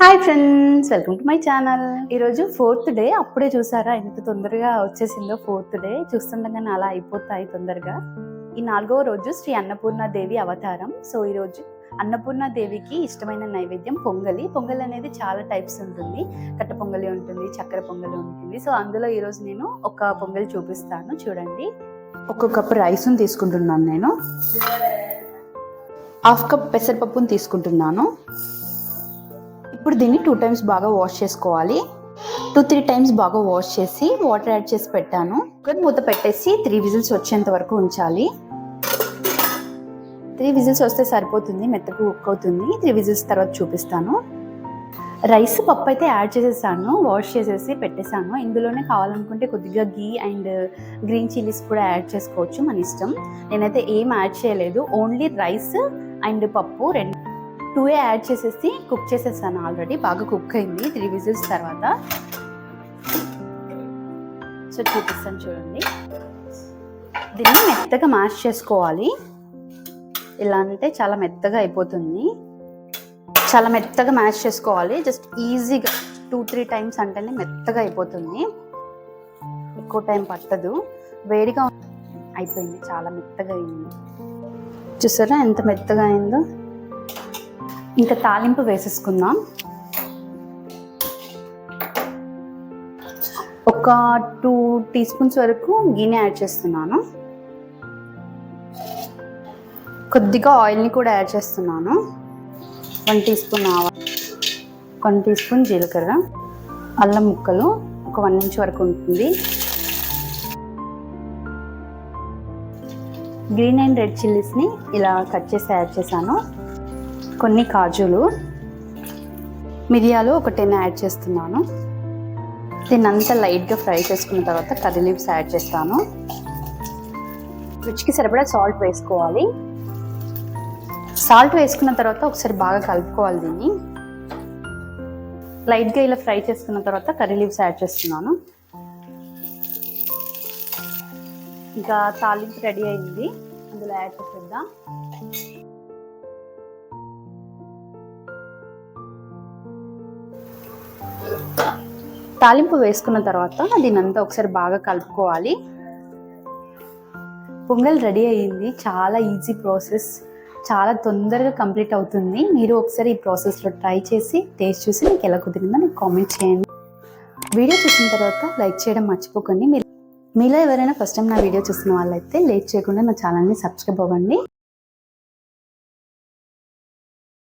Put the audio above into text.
Hi friends welcome to my channel ఈరోజు fourth day అప్పుడే చూసారా? ఎంత తొందరగా వచ్చేసిందో ఫోర్త్ డే చూస్తుండగానే అలా అయిపోతాయి తొందరగా. ఈ నాలుగవ రోజు శ్రీ అన్నపూర్ణ దేవి అవతారం. సో ఈరోజు అన్నపూర్ణ దేవికి ఇష్టమైన నైవేద్యం పొంగలి. పొంగలి అనేది చాలా టైప్స్ ఉంటుంది. కట్ట పొంగలి ఉంటుంది చక్కెర పొంగలి ఉంటుంది. సో అందులో ఈరోజు నేను ఒక పొంగలి చూపిస్తాను. చూడండి. ఒక కప్పు రైస్ను తీసుకుంటున్నాను నేను. హాఫ్ కప్ పెసరపప్పును తీసుకుంటున్నాను. ఇప్పుడు దీన్ని టూ టైమ్స్ బాగా వాష్ చేసుకోవాలి. టూ త్రీ టైమ్స్ బాగా వాష్ చేసి వాటర్ యాడ్ చేసి పెట్టాను. కుక్కర్ మూత పెట్టేసి త్రీ విజిల్స్ వచ్చేంత వరకు ఉంచాలి. త్రీ విజిల్స్ వస్తే సరిపోతుంది మెత్తగా కుక్ అవుతుంది. త్రీ విజిల్స్ తర్వాత చూపిస్తాను. రైస్ పప్పు అయితే యాడ్ చేసేసాను వాష్ చేసేసి పెట్టేశాను. ఇందులోనే కావాలనుకుంటే కొద్దిగా గీ అండ్ గ్రీన్ చిల్లీస్ కూడా యాడ్ చేసుకోవచ్చు మన ఇష్టం. నేనైతే ఏం యాడ్ చేయలేదు ఓన్లీ రైస్ అండ్ పప్పు రెండు టూ యాడ్ చేసేసి కుక్ చేసేసాను ఆల్రెడీ. బాగా కుక్ అయింది. త్రీ విజిల్స్ తర్వాత. సో చూపిస్తాను చూడండి. దీన్ని మెత్తగా మ్యాష్ చేసుకోవాలి. ఇలా అంటే చాలా మెత్తగా అయిపోతుంది. చాలా మెత్తగా మ్యాష్ చేసుకోవాలి. జస్ట్ ఈజీగా టూ త్రీ టైమ్స్ అంటేనే మెత్తగా అయిపోతుంది. ఎక్కువ టైం పట్టదు. వేడిగా అయిపోయింది. చాలా మెత్తగా అయింది. చూసారా ఎంత మెత్తగా అయిందో? ఇంకా తాలింపు వేసేసుకుందాం. ఒక టూ టీ స్పూన్స్ వరకు గీని యాడ్ చేస్తున్నాను. కొద్దిగా ఆయిల్ని కూడా యాడ్ చేస్తున్నాను. వన్ టీ స్పూన్ ఆవా వన్ టీ స్పూన్ జీలకర్ర అల్లం ముక్కలు ఒక వన్ ఇంచ్ వరకు ఉంటుంది. గ్రీన్ అండ్ రెడ్ చిల్లీస్ని ఇలా కట్ చేసి యాడ్ చేశాను. కొన్ని కాజులు మిరియాలు ఒక టెన్ యాడ్ చేస్తున్నాను. దీన్ని అంతా లైట్గా ఫ్రై చేసుకున్న తర్వాత కర్రీ లీవ్స్ యాడ్ చేస్తాను. రుచికి సరిపడా సాల్ట్ వేసుకోవాలి. సాల్ట్ వేసుకున్న తర్వాత ఒకసారి బాగా కలుపుకోవాలి దీన్ని. లైట్గా ఇలా ఫ్రై చేసుకున్న తర్వాత కర్రీ లీవ్స్ యాడ్ చేస్తున్నాను. ఇంకా తాలింపు రెడీ అయింది. అందులో యాడ్ చేసేద్దాం. తాలింపు వేసుకున్న తర్వాత దీని అంతా ఒకసారి బాగా కలుపుకోవాలి. పొంగల్ రెడీ అయ్యింది. చాలా ఈజీ ప్రాసెస్. చాలా తొందరగా కంప్లీట్ అవుతుంది. మీరు ఒకసారి ఈ ప్రాసెస్లో ట్రై చేసి టేస్ట్ చూసి మీకు ఎలా కుదిరిందో నాకు కామెంట్ చేయండి. వీడియో చూసిన తర్వాత లైక్ చేయడం మర్చిపోకండి. మీరు మీలో ఎవరైనా ఫస్ట్ టైం నా వీడియో చూసిన వాళ్ళైతే లేట్ చేయకుండా నా ఛానల్ని సబ్స్క్రైబ్ అవ్వండి.